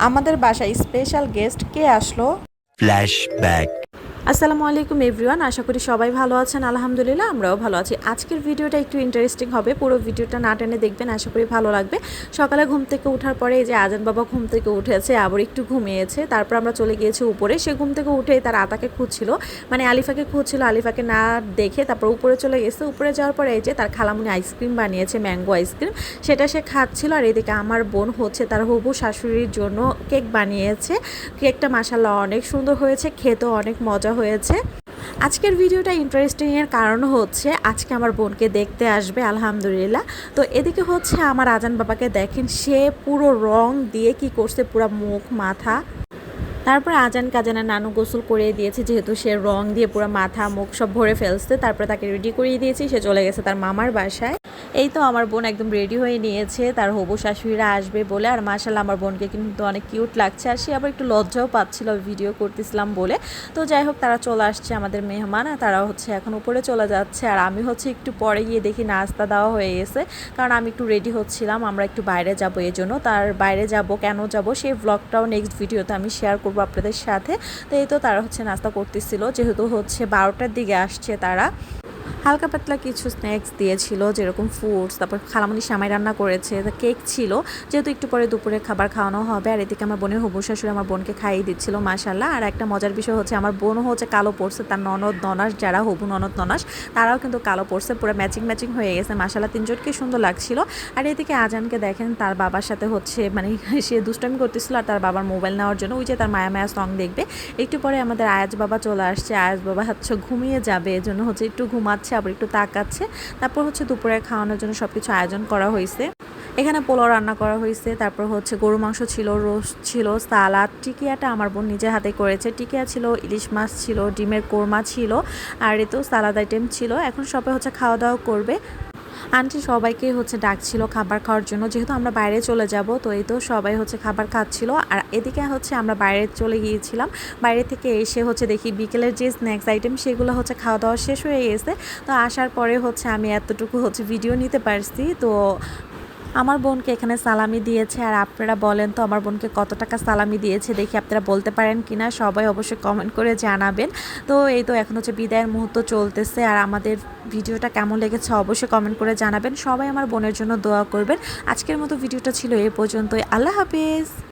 আমাদের বাসায় special guest কে আসলো Flashback. আসসালামু আলাইকুম এভরিওয়ান, আশা করি সবাই ভালো আছেন। আলহামদুলিল্লাহ, আমরাও ভালো আছি। আজকের ভিডিওটা একটু ইন্টারেস্টিং হবে। পুরো ভিডিওটা না টেনে দেখবেন, আশা করি ভালো লাগবে। সকালে ঘুম থেকে ওঠার পরে এই যে আজান বাবা ঘুম থেকে উঠেছে, আবার একটু ঘুমিয়েছে, তারপর আমরা চলে গিয়েছি উপরে। সে ঘুম থেকে উঠে তার আতাকে খুঁজছিল মানে আলিফাকে খুঁজছিল, আলিফাকে না দেখে তারপর উপরে চলে গেছে। উপরে যাওয়ার পরে এই যে তার খালামুনি আইসক্রিম বানিয়েছে ম্যাঙ্গো আইসক্রিম সেটা সে খাচ্ছিল আর এদিকে আমার বোন হচ্ছে তার হবু শাশুড়ির জন্য কেক বানিয়েছে। কেকটা মাসাল্লাহ অনেক সুন্দর হয়েছে, খেতেও অনেক মজা হয়েছে। আজকের ভিডিওটা ইন্টারেস্টিং এর কারণ হচ্ছে, আজকে আমার বোনকে দেখতে আসবে, আলহামদুলিল্লাহ। তো এদিকে হচ্ছে আমার আজান বাবাকে দেখেন, সে পুরো রং দিয়ে কি করছে, পুরো মুখ, মাথা। তারপর আজান কাজানা নানু গোসল করে দিয়েছে, যেহেতু সে রং দিয়ে পুরো মাথা, মুখ সব ভরে ফেলছে। তারপরে তাকে রেডি করিয়ে দিয়েছি, সে চলে গেছে তার মামার বাসায়। এই তো আমার বোন একদম রেডি হয়ে নিয়েছে, তার হবু শাশুড়িরা আসবে বলে, আর মাশাল্লাহ আমার বোনকে কিন্তু অনেক কিউট লাগছে। আর সে আবার একটু লজ্জাও পাচ্ছিল ভিডিও করতেছিলাম বলে। তো যাই হোক, তারা চলে আসছে আমাদের মেহমান, আর তারা হচ্ছে এখন উপরে চলে যাচ্ছে। আর আমি হচ্ছে একটু পরে গিয়ে দেখি নাস্তা দেওয়া হয়ে গেছে, কারণ আমি একটু রেডি হচ্ছিলাম, আমরা একটু বাইরে যাব এই জন্য তার বাইরে যাব, কেন যাব, সেই ব্লগটাও নেক্সট ভিডিওতে আমি শেয়ার করব আপনাদের সাথে। তো এই তো তারা হচ্ছে নাস্তা করতেছিল, যেহেতু হচ্ছে বারোটার দিকে আসছে তারা। হালকা পাতলা কিছু স্ন্যাক্স দিয়েছিল, যেরকম ফ্রুটস তারপর খালামুনি সামাই রান্না করেছে কেক ছিল। যেহেতু একটু পরে দুপুরে খাবার খাওয়ানো হবে, আর এদিকে আমার বোনের হবু শাশুড়ি আমার বোনকে খাইয়ে দিচ্ছিল মাশাল্লাহ আর একটা মজার বিষয় হচ্ছে, আমার বোনও হচ্ছে কালো পড়ছে তার ননদ ননাস, যারা হবু ননদ ননাস, তারাও কিন্তু কালো পড়ছে পুরো ম্যাচিং ম্যাচিং হয়ে গেছে মাশাল্লাহ তিনজনকে সুন্দর লাগছিল। আর এদিকে আজানকে দেখেন, তার বাবার সাথে হচ্ছে মানে সে দুষ্টামি করতেছিল, আর তার বাবার মোবাইল নেওয়ার জন্য, ওই যে তার মায়া মায়া সং দেখবে। একটু পরে আমাদের আয়াজ বাবা চলে আসছে, আয়াজ বাবা হচ্ছে ঘুমিয়ে যাবে, এজন্য হচ্ছে একটু ঘুমাচ্ছে আবার একটু তাকাচ্ছে তারপর হচ্ছে দুপুরে খাওয়ানোর জন্য সব কিছু আয়োজন করা হয়েছে এখানে পোলাও রান্না করা হয়েছে তারপর হচ্ছে গরু মাংস ছিল রোস ছিল, সালাদ, টিকিয়াটা আমার বোন নিজের হাতে করেছে। টিকিয়া ছিল, ইলিশ মাছ ছিল, ডিমের কোরমা ছিল, আর এ তো সালাদ আইটেম ছিল। এখন সবাই হচ্ছে খাওয়া দাওয়া করবে। আন্টি সবাইকে হচ্ছে ডাকছিল খাবার খাওয়ার জন্য, যেহেতু আমরা বাইরে চলে যাব, তো এই তো সবাই হচ্ছে খাবার খাচ্ছিল। আর এদিকে হচ্ছে আমরা বাইরে চলে গিয়েছিলাম। বাইরে থেকে এসে হচ্ছে দেখি বিকেলের যে স্ন্যাক্স আইটেম সেগুলো হচ্ছে খাওয়া দাওয়া শেষ হয়ে গেছে। তো আসার পরে হচ্ছে আমি এতটুকু হচ্ছে ভিডিও নিতে পারছি। তো আমার বোনকে এখানে সালামি দিয়েছে আর আপনারা বলেন তো আমার বোনকে কত টাকা সালামি দিয়েছে দেখি আপনারা বলতে পারেন কি না সবাই অবশ্যই কমেন্ট করে জানাবেন। তো এই তো এখন হচ্ছে বিদায়ের মুহূর্ত চলতেছে আর আমাদের ভিডিওটা কেমন লেগেছে অবশ্যই কমেন্ট করে জানাবেন। সবাই আমার বোনের জন্য দোয়া করবেন। আজকের মতো ভিডিওটা ছিল এ পর্যন্তই। আল্লাহ হাফিজ।